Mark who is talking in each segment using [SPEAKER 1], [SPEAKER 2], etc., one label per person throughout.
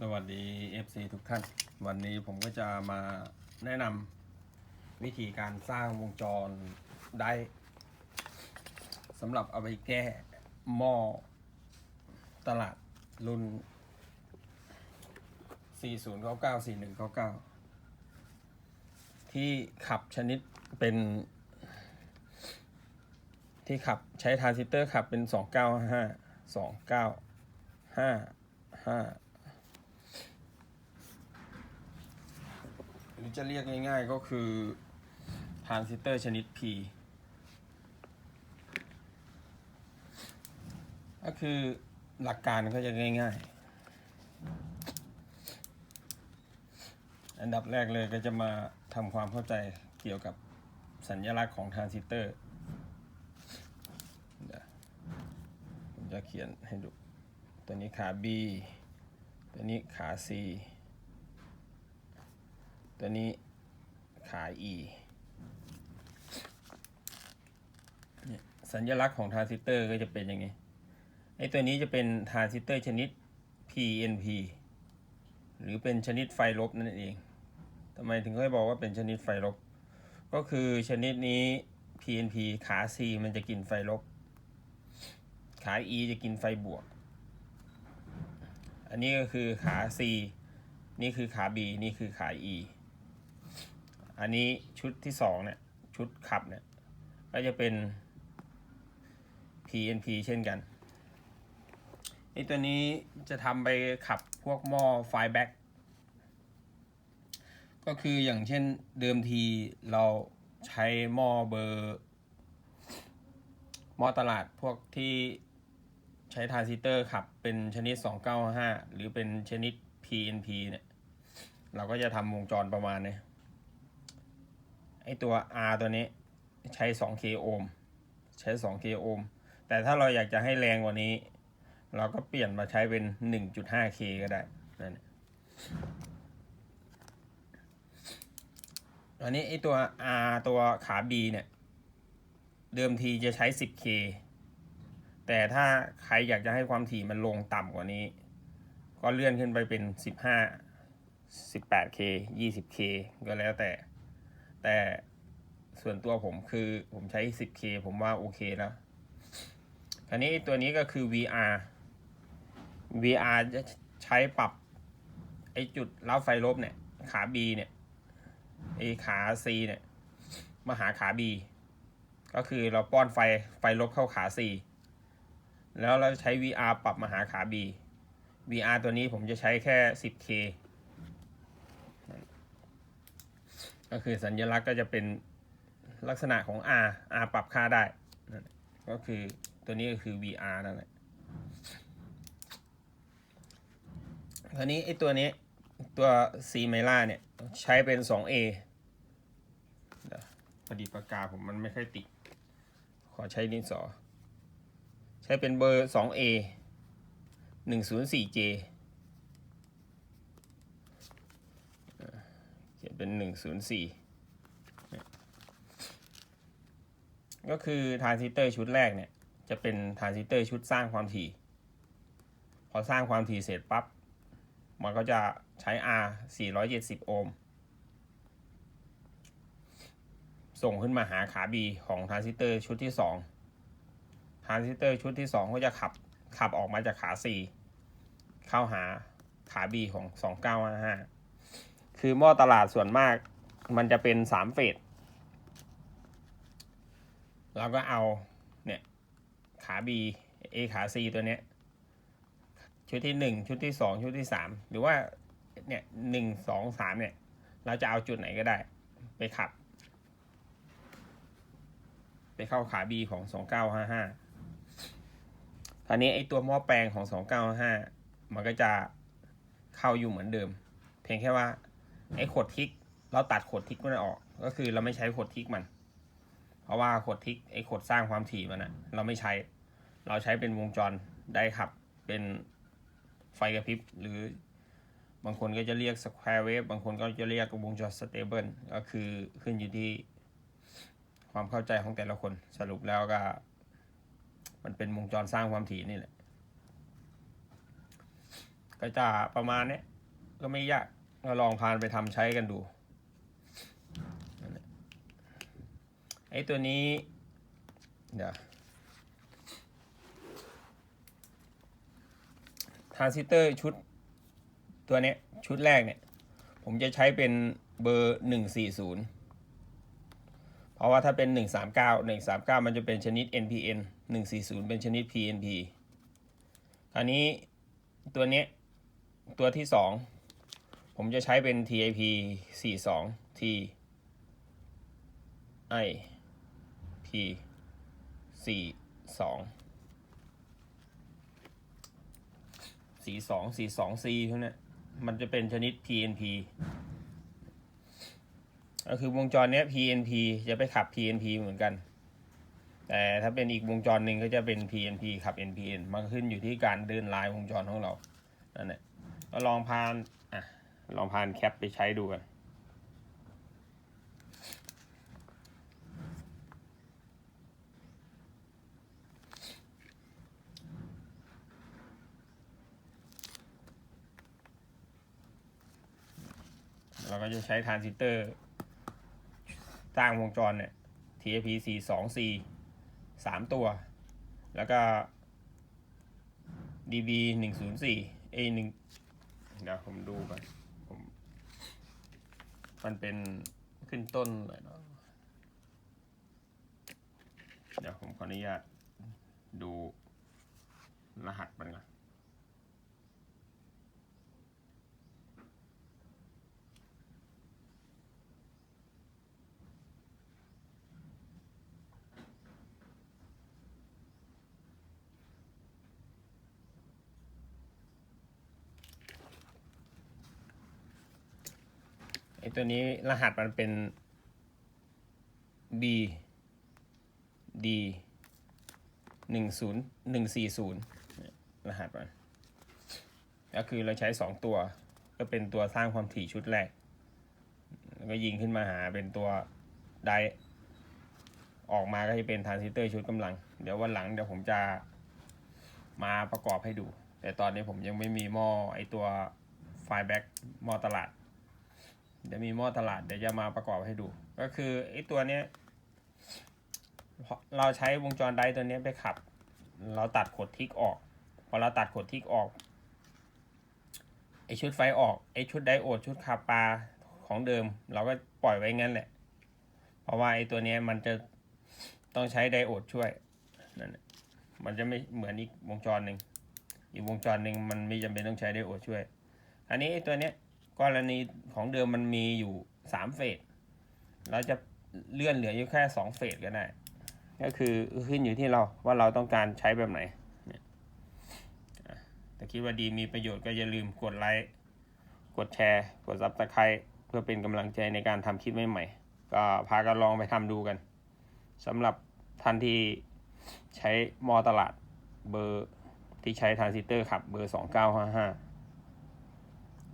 [SPEAKER 1] สวัสดี FC ทุกท่าน วันนี้ผมก็จะมาแนะนำวิธีการสร้างวงจรได้สำหรับเอาไปแก้หม้อตลาดรุ่น 4099 4199 ที่ขับชนิดเป็น ที่ขับใช้ทรานซิสเตอร์ขับเป็น 295 295 5 รือจะเรียกง่ายๆก็คือทรานซิสเตอร์ชนิด P ก็คือหลักการก็จะง่ายๆ อันดับแรกเลยก็จะมาทำความเข้าใจเกี่ยวกับสัญลักษณ์ของทรานซิสเตอร์ผมจะเขียนให้ดู ตัวนี้ขา B ตัวนี้ขา C ตัวนี้ขา E สัญลักษณ์ของทรานซิสเตอร์ก็จะเป็นอย่างนี้ไอ้ตัวนี้จะเป็นทรานซิสเตอร์ชนิด PNP หรือเป็นชนิดไฟลบนั่นเองทำไมถึงค่อยบอกว่าเป็นชนิดไฟลบ ก็คือชนิดนี้ PNP ขา C มันจะกินไฟลบ ขา E จะกินไฟบวก อันนี้ก็คือขา C นี่คือขา B นี่คือขา E อันนี้ชุดที่สองเนี่ย ชุดขับเนี่ย ก็จะเป็น PNP เช่นกันไอตัวนี้จะทำไปขับพวกหม้อไฟแบ็กก็คืออย่างเช่นเดิมทีเราใช้หม้อเบอร์หม้อตลาดพวกที่ใช้ทรานซิสเตอร์ขับเป็นชนิด 295 หรือเป็นชนิด PNP เนี่ย เราก็จะทำวงจรประมาณนี้ ไอตัว R ตัวนี้ใช้ 2K โอห์มใช้ 2K โอห์มแต่ถ้าเราอยากจะให้แรงกว่านี้ เราก็เปลี่ยนมาใช้เป็น 1.5K ก็ได้นั่นอันนี้ไอตัว R ตัวขา B เนี่ยเดิมทีจะใช้ 10K แต่ถ้าใครอยากจะให้ความถี่มันลงต่ำกว่านี้ ก็เลื่อนขึ้นไปเป็น 15 18K 20K ก็แล้วแต่ แต่ส่วนตัวผมคือผมใช้ 10K ผมว่าโอเคแล้วคราวนี้ตัวนี้ก็คือ VR VR จะใช้ปรับไอจุดรับไฟลบเนี่ย ขา B เนี่ยไอขา C เนี่ย มาหาขา B ก็คือเราป้อนไฟไฟลบเข้าขา C แล้วเราใช้ VR ปรับมาหาขา B VR ตัวนี้ผมจะใช้แค่ 10K ก็คือสัญลักษณ์ก็จะเป็นลักษณะของ R R ปรับค่าได้นั่นก็คือตัวนี้ก็คือ VR นั่นแหละคราวนี้ไอ้ตัวนี้ตัว C ไมล่าเนี่ยใช้เป็น 2A เดี๋ยวพอดีปากกาผมมันไม่ค่อยติด ขอใช้ดินสอ ใช้เป็นเบอร์ 2A 104J เป็น 104 ก็คือทรานซิสเตอร์ชุดแรกเนี่ย จะเป็นทรานซิสเตอร์ชุดสร้างความถี่ พอสร้างความถี่เสร็จปั๊บ มันก็จะใช้ R 470 โอห์ม ส่งขึ้นมาหาขา B ของทรานซิสเตอร์ชุดที่ 2 ทรานซิสเตอร์ชุดที่ 2 ก็จะขับขับออกมาจากขา C เข้าหาขา B ของ 2955 คือหม้อตลาดส่วนมาก มันจะเป็น3เฟสเราก็เอาเนี่ยขา B A ขา C ตัวเนี้ยชุดที่หนึ่งชุดที่สองชุดที่สามหรือว่าเนี่ยหนึ่งสองสามเนี่ย เราจะเอาจุดไหนก็ได้ ไปขับ ไปเข้าขา B ของสองเก้าห้าห้าคราวนี้ไอตัวหม้อแปลงของสองเก้าห้ามันก็จะเข้าอยู่เหมือนเดิม เพียงแค่ว่า ไอ้ขดทิก เราตัดขดทิกมันออก ก็คือเราไม่ใช้ขดทิกมัน เพราะว่าขดทิกไอ้ขดสร้างความถี่มันอะเราไม่ใช้ เราใช้เป็นวงจรได้ขับ เป็นไฟกระพริบหรือบางคนก็จะเรียก square wave บางคนก็จะเรียกวงจร stable ก็คือขึ้นอยู่ที่ความเข้าใจของแต่ละคน สรุปแล้วก็ มันเป็นวงจรสร้างความถี่นี่แหละ ก็จะประมาณนี้ก็ไม่ยาก ก็ลองพานไปทำใช้กันดูไอ้ตัวนี้ เดี๋ยวทรานซิสเตอร์ชุดตัวเนี้ยชุดแรกเนี่ย ผมจะใช้เป็นเบอร์หนึ่งสี่ศูนย์เพราะว่าถ้าเป็นหนึ่งสามเก้าหนึ่งสามเก้ามันจะเป็นชนิด NPN หนึ่งสี่ศูนย์เป็นชนิด PNP คราวนี้ตัวเนี้ยตัวที่สอง ผมจะใช้เป็น TIP 42 T I P 42 42 42 C พวกเนี้ยมันจะเป็นชนิด PNP ก็คือวงจรเนี้ย PNP จะไปขับ PNP เหมือนกัน แต่ถ้าเป็นอีกวงจรหนึ่งก็จะเป็น PNP ขับ NPN มันขึ้นอยู่ที่การเดินลายวงจรของเรา นั่นแหละก็ลองพาน ลองพานแคปไปใช้ดูกันเราก็จะใช้ทรานซิสเตอร์สร้างวงจรเนี่ย TAP 4 2 4 3 ตัว แล้วก็ DB 1 0 4 A 1เดี๋ยวผมดูกัน มันเป็นขึ้นต้นเลยเนาะเดี๋ยวผมขออนุญาตดูรหัสมันก่อน ไอตัวนี้รหัสมันเป็น B D หนึ่งศูนย์หนึ่งสี่ศูนย์รหัสมันก็คือเราใช้สองตัว ก็เป็นตัวสร้างความถี่ชุดแรก แล้วก็ยิงขึ้นมาหาเป็นตัวไดออกมาก็จะเป็นทรานซิสเตอร์ชุดกำลัง เดี๋ยววันหลังเดี๋ยวผมจะมาประกอบให้ดู แต่ตอนนี้ผมยังไม่มีหม้อไอตัวไฟแบ็กหม้อตลาด เดี๋ยวมีหม้อตลาดเดี๋ยวจะมาประกอบให้ดู ก็คือไอ้ตัวเนี้ยเราใช้วงจรไดตัวเนี้ยไปขับ เราตัดขดทิกออก พอเราตัดขดทิกออกไอชุดไฟออกไอชุดไดโอดชุดขับปลาของเดิม เราก็ปล่อยไว้งั้นแหละ เพราะว่าไอตัวเนี้ยมันจะต้องใช้ไดโอดช่วยนั่นแหละมันจะไม่เหมือนอีกวงจรหนึ่งอีกวงจรหนึ่งมันไม่จำเป็นต้องใช้ไดโอดช่วย อันนี้ไอตัวเนี้ย กรณีของเดิมมันมีอยู่สามเฟสเราจะเลื่อนเหลืออยู่แค่สองเฟสก็ได้ ก็คือขึ้นอยู่ที่เราว่าเราต้องการใช้แบบไหนแต่คิดว่าดีมีประโยชน์ก็อย่าลืมกดไลค์ กดแชร์ กดซับสไครต์เพื่อเป็นกำลังใจในการทำคลิปใหม่ๆ ก็พากันลองไปทำดูกันสำหรับท่านที่ใช้มอตลาดเบอร์ที่ใช้ทรานซิสเตอร์ขับเบอร์ 2955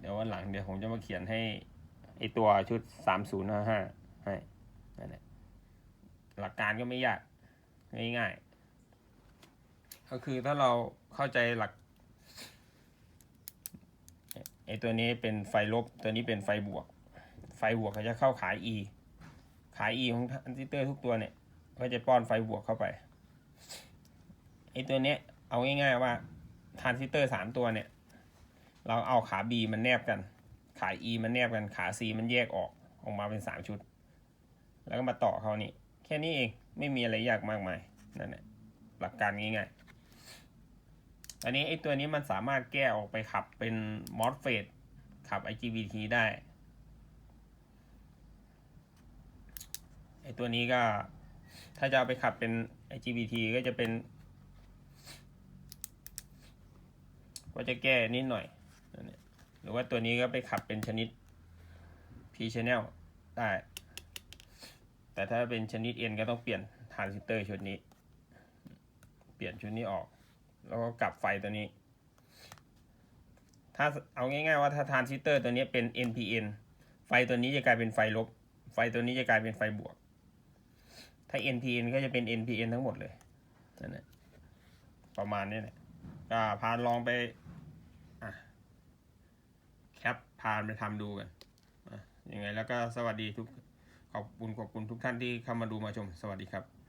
[SPEAKER 1] เดี๋ยววันหลังเดี๋ยวผมจะมาเขียนให้ไอตัวชุด 3055 ให้นั่นแหละหลักการก็ไม่ยาก ง่ายๆ ก็คือถ้าเราเข้าใจหลักไอตัวนี้เป็นไฟลบ ตัวนี้เป็นไฟบวก ไฟบวกเขาจะเข้าขาย E ขาย E ของทรานซิสเตอร์ทุกตัวเนี่ย ก็จะป้อนไฟบวกเข้าไป ไอตัวเนี้ยเอาง่ายๆว่าทรานซิสเตอร์สามตัวเนี่ย เราเอาขา B มันแนบกัน ขา E มันแนบกัน ขา C มันแยกออกออกมาเป็นสามชุด แล้วก็มาต่อเขานี่ แค่นี้เอง ไม่มีอะไรยากมากมาย นั่นแหละ หลักการง่ายๆ อันนี้ไอ้ตัวนี้มันสามารถแก้ออกไปขับเป็นมอสเฟตขับ IGBT ได้ไอตัวนี้ก็ถ้าจะเอาไปขับเป็น IGBT ก็จะเป็น ก็จะแก้นิดหน่อย หรือว่าตัวนี้ก็ไปขับเป็นชนิด P channel ได้ แต่ถ้าเป็นชนิด N ก็ต้องเปลี่ยนทรานซิสเตอร์ชุดนี้ เปลี่ยนชุดนี้ออก แล้วก็กลับไฟตัวนี้ ถ้าเอาง่ายๆว่าถ้าทรานซิสเตอร์ตัวนี้เป็น NPN ไฟตัวนี้จะกลายเป็นไฟลบ ไฟตัวนี้จะกลายเป็นไฟบวก ถ้า NPN ก็จะเป็น NPN ทั้งหมดเลยนั่นแหละประมาณนี้แหละก็พาลองไป พาไปทำดูกันอะยังไงแล้วก็สวัสดีทุกขอบคุณขอบคุณทุกท่านที่เข้ามาดูมาชม สวัสดีครับ